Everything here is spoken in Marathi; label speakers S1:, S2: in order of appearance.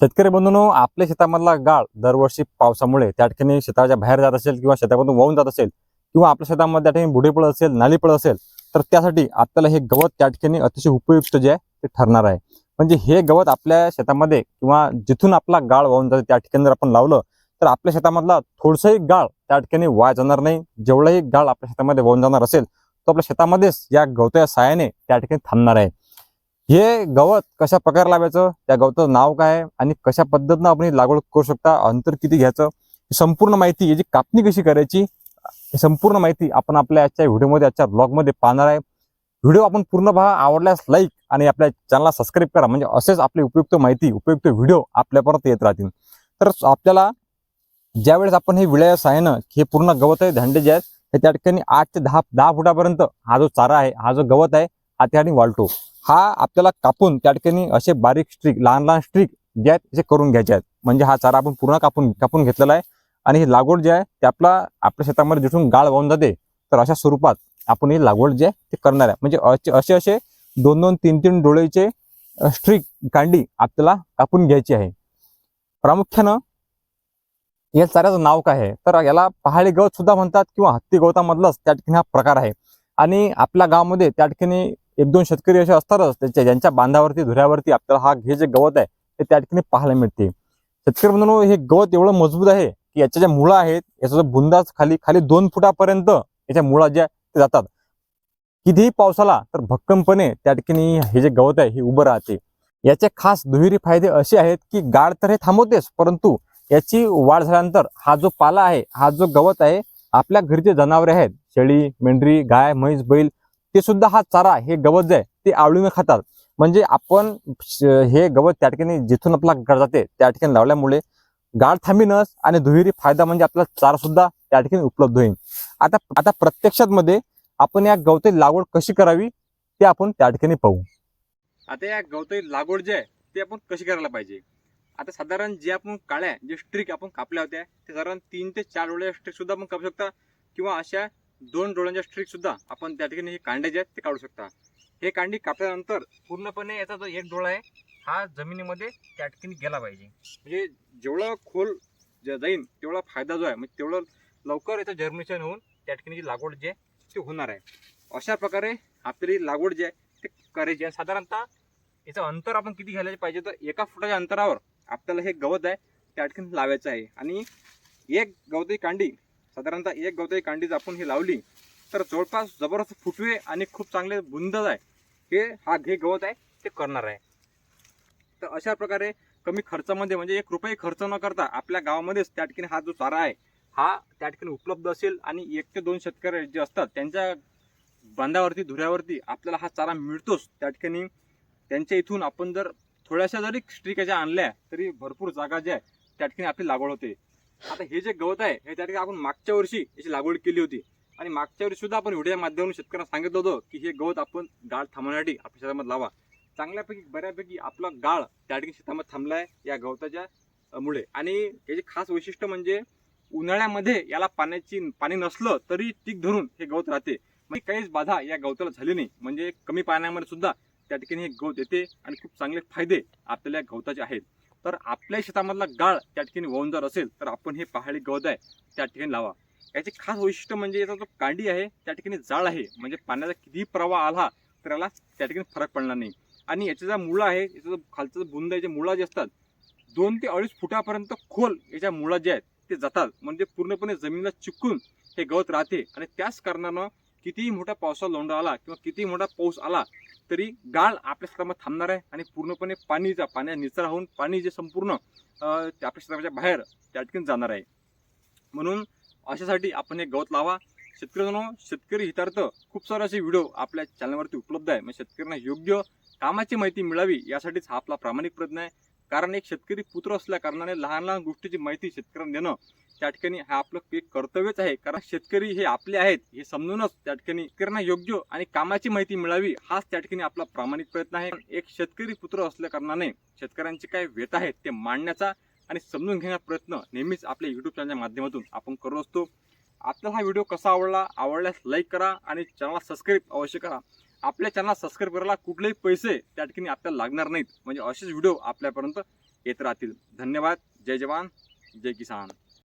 S1: शेतकरी बंधूंनो आपल्या शेतामधला गाळ दरवर्षी पावसामुळे त्या ठिकाणी शेताच्या बाहेर जात असेल किंवा शेतामधून वाहून जात असेल किंवा आपल्या शेतामध्ये त्या ठिकाणी बुढे पडत असेल नाली पडत असेल तर त्यासाठी आपल्याला हे गवत त्या ठिकाणी अतिशय उपयुक्त जे आहे ते ठरणार आहे. म्हणजे हे गवत आपल्या शेतामध्ये किंवा जिथून आपला गाळ वाहून जाते त्या ठिकाणी जर आपण लावलं तर आपल्या शेतामधला थोडसंही गाळ त्या ठिकाणी वाया जाणार नाही. जेवढंही गाळ आपल्या शेतामध्ये वाहून जाणार असेल तो आपल्या शेतामध्येच या गवताच्या साहाय्याने त्या ठिकाणी थांबणार आहे. हे गवत कशा प्रकारे लावायचं? त्या गवताचं नाव काय? आहे आणि कशा पद्धतीनं आपण लागवड करू शकता? अंतर किती घ्यायचं? संपूर्ण माहिती याची कापणी कशी करायची? संपूर्ण माहिती आपण आपल्या आजच्या व्हिडिओमध्ये आजच्या ब्लॉगमध्ये पाहणार आहे. व्हिडिओ आपण पूर्ण पहा आवडल्यास लाईक आणि आपल्या चॅनलला सबस्क्राईब करा. म्हणजे असेच आपली उपयुक्त माहिती उपयुक्त व्हिडिओ आपल्यापर्यंत येत राहतील. तर आपल्याला ज्यावेळेस आपण हे विळ्या सायनं हे पूर्ण गवत आहे धांडे जे आहेत हे त्या ठिकाणी आठ ते दहा दहा फुटापर्यंत हा जो चारा आहे हा जो गवत आहे हा त्या ठिकाणी वाळतो. हा आपल्याला कापून त्या ठिकाणी असे बारीक स्ट्रिक लहान लहान स्ट्रिक जे आहेत ते करून घ्यायचे आहेत. म्हणजे हा चारा आपण पूर्ण कापून कापून घेतलेला आहे. आणि ही लागवड जे आहे ते आपला आपल्या शेतामध्ये जिथून गाळ वाहून जाते तर अशा स्वरूपात आपण ही लागवड जे आहे ते करणार आहे. म्हणजे असे असे असे दोन दोन तीन तीन डोळेचे स्ट्रिक कांडी आपल्याला कापून घ्यायची आहे. प्रामुख्यानं या चाऱ्याचं नाव काय आहे? तर याला पहाडी गवत सुद्धा म्हणतात किंवा हत्ती गवतामधलाच त्या ठिकाणी हा प्रकार आहे. आणि आपल्या गावामध्ये त्या ठिकाणी एक दोन शेतकरी असे असतातच त्याच्या ज्यांच्या बांधावरती धुऱ्यावरती आपल्याला हा हे जे गवत आहे ते त्या ठिकाणी पाहायला मिळते. शेतकरी म्हणून हे गवत एवढं मजबूत आहे की याच्या ज्या मुळा आहेत याचा जो बुंदाच खाली खाली दोन फुटापर्यंत याच्या मुळा ज्या ते जातात. कितीही पावसाला तर भक्कमपणे त्या ठिकाणी हे जे गवत आहे हे उभं राहते. याचे खास दुहेरी फायदे असे आहेत की गाड तर हे थांबवतेच परंतु याची वाढ झाल्यानंतर हा जो पाला आहे हा जो गवत आहे आपल्या घरी जे जनावरे आहेत शेळी मेंढरी गाय म्हैस बैल ते सुद्धा हा चारा हे गवत जे आहे ते आवडीनं खातात. म्हणजे आपण हे गवत त्या ठिकाणी जिथून आपला घर जाते त्या ठिकाणी लावल्यामुळे गाळ थांबीनच आणि दुहेरी फायदा म्हणजे आपला चारा सुद्धा त्या ठिकाणी उपलब्ध होईल. आता आता प्रत्यक्षात मध्ये आपण या गवताची लागवड कशी करावी ते आपण त्या ठिकाणी पाहू. आता या गवताची लागवड जे आहे ते आपण कशी करायला पाहिजे? आता साधारण जे आपण काळ्या जे स्ट्रिक आपण कापल्या होत्या ते साधारण तीन ते चार डोळ्या स्ट्रिक सुद्धा आपण कापू शकता. किंवा अशा दोन डोळ्यांच्या स्ट्रिकसुद्धा आपण त्या ठिकाणी हे कांडे जे आहेत ते काढू शकता. हे कांडी कापल्यानंतर पूर्णपणे याचा जो एक डोळा आहे हा जमिनीमध्ये त्या ठिकाणी गेला पाहिजे. म्हणजे जेवढं खोल जाईन तेवढा फायदा जो आहे म्हणजे तेवढं लवकर याचं जर्मिनेशन होऊन त्या ठिकाणी जी लागवड जी आहे ती होणार आहे. अशा प्रकारे आपली लागवड जी आहे ते करायची आहे. साधारणतः याचं अंतर आपण किती घ्यायला पाहिजे तर एका फुटाच्या अंतरावर आपल्याला हे गवत आहे त्या ठिकाणी लावायचं आहे. आणि एक गवताची कांडी साधारणतः एक गवताई कांडी जर आपण ही लावली तर जवळपास जबरदस्त फुटवे आणि खूप चांगले बुंद आहे. हे हा घे गवत आहे ते करणार आहे. तर अशा प्रकारे कमी खर्चामध्ये म्हणजे एक रुपये खर्च न करता आपल्या गावामध्येच त्या ठिकाणी हा जो चारा आहे हा त्या ठिकाणी उपलब्ध असेल आणि एक ते दोन शेतकरी जे असतात त्यांच्या बांधावरती धुऱ्यावरती आपल्याला हा चारा मिळतोच. त्या ठिकाणी त्यांच्या इथून आपण जर थोड्याशा जरी स्ट्रिकाच्या आणल्या तरी भरपूर जागा ज्या आहे त्या ठिकाणी आपली लागवड होते. आता हे जे गवत आहे हे त्या ठिकाणी आपण मागच्या वर्षी याची लागवड केली होती. आणि मागच्या वर्षी सुद्धा आपण व्हिडिओ माध्यमातून शेतकऱ्यांना सांगितलं होतं की हे गवत आपण गाळ थांबवण्यासाठी आपल्या शेतामध्ये लावा. चांगल्यापैकी बऱ्यापैकी आपला गाळ त्या ठिकाणी शेतामध्ये थांबलाय या गवताच्या मुळे. आणि याचे खास वैशिष्ट्य म्हणजे उन्हाळ्यामध्ये याला पाण्याची पाणी नसलं तरी टीक धरून हे गवत राहते. म्हणजे काहीच बाधा या गवताला झाली नाही. म्हणजे कमी पाण्यामध्ये सुद्धा त्या ठिकाणी हे गवत येते आणि खूप चांगले फायदे आपल्याला या गवताचे आहेत. तर आपल्या शेतामधला गाळ त्या ठिकाणी वाहून जर असेल तर आपण हे पहाडी गवत आहे त्या ठिकाणी लावा. याचे खास वैशिष्ट्य म्हणजे याचा जो कांडी आहे त्या ठिकाणी जाळ आहे. म्हणजे पाण्याचा कितीही प्रवाह आला तर याला त्या ठिकाणी फरक पडणार नाही. आणि याचा जो मुळा आहे याचा जो खालचा जो बुंद आहे जे मुळा जे असतात दोन ते अडीच फुटापर्यंत खोल याच्या मुळा जे आहेत ते जातात. म्हणजे पूर्णपणे जमिनीला चिकून हे गवत राहते. आणि त्याच कारणानं कितीही मोठा पावसाचा लोंढा आला किंवा कितीही मोठा पाऊस आला तरी गाळ आपल्या शेतामध्ये थांबणार आहे आणि पूर्णपणे पाणीचा पाण्या निचरा होऊन पाणी जे संपूर्ण आपल्या शेताच्या बाहेर त्या ठिकाणी जाणार आहे. म्हणून अशासाठी आपण हे गवत लावा. शेतकऱ्यांनो शेतकरी हितार्थ खूप सारे असे व्हिडिओ आपल्या चॅनलवरती उपलब्ध आहे. म्हणजे शेतकऱ्यांना योग्य कामाची माहिती मिळावी यासाठीच हा आपला प्रामाणिक प्रयत्न आहे. कारण एक शेतकरी पुत्र असल्या कारणाने लहान लहान गोष्टीची माहिती शेतकऱ्यांना देणं त्या ठिकाणी हा आपलं एक कर्तव्यच आहे. कारण शेतकरी हे आपले आहेत हे समजूनच त्या ठिकाणी शेतकऱ्यांना योग्य आणि कामाची माहिती मिळावी हाच त्या ठिकाणी आपला प्रामाणिक प्रयत्न आहे. एक शेतकरी पुत्र असल्या कारणाने शेतकऱ्यांचे काय वेत आहेत ते मांडण्याचा आणि समजून घेण्याचा प्रयत्न नेहमीच आपल्या युट्यूब चॅनलच्या माध्यमातून आपण करत असतो. आपल्याला हा व्हिडिओ कसा आवडला आवडल्यास लाईक करा आणि चॅनलला सबस्क्राईब अवश्य करा. आपल्या चॅनलला सबस्क्राईब करायला कुठलेही पैसे त्या ठिकाणी आपल्याला लागणार नाहीत. म्हणजे असेच व्हिडिओ आपल्यापर्यंत येत राहतील. धन्यवाद. जय जवान. जय किसान.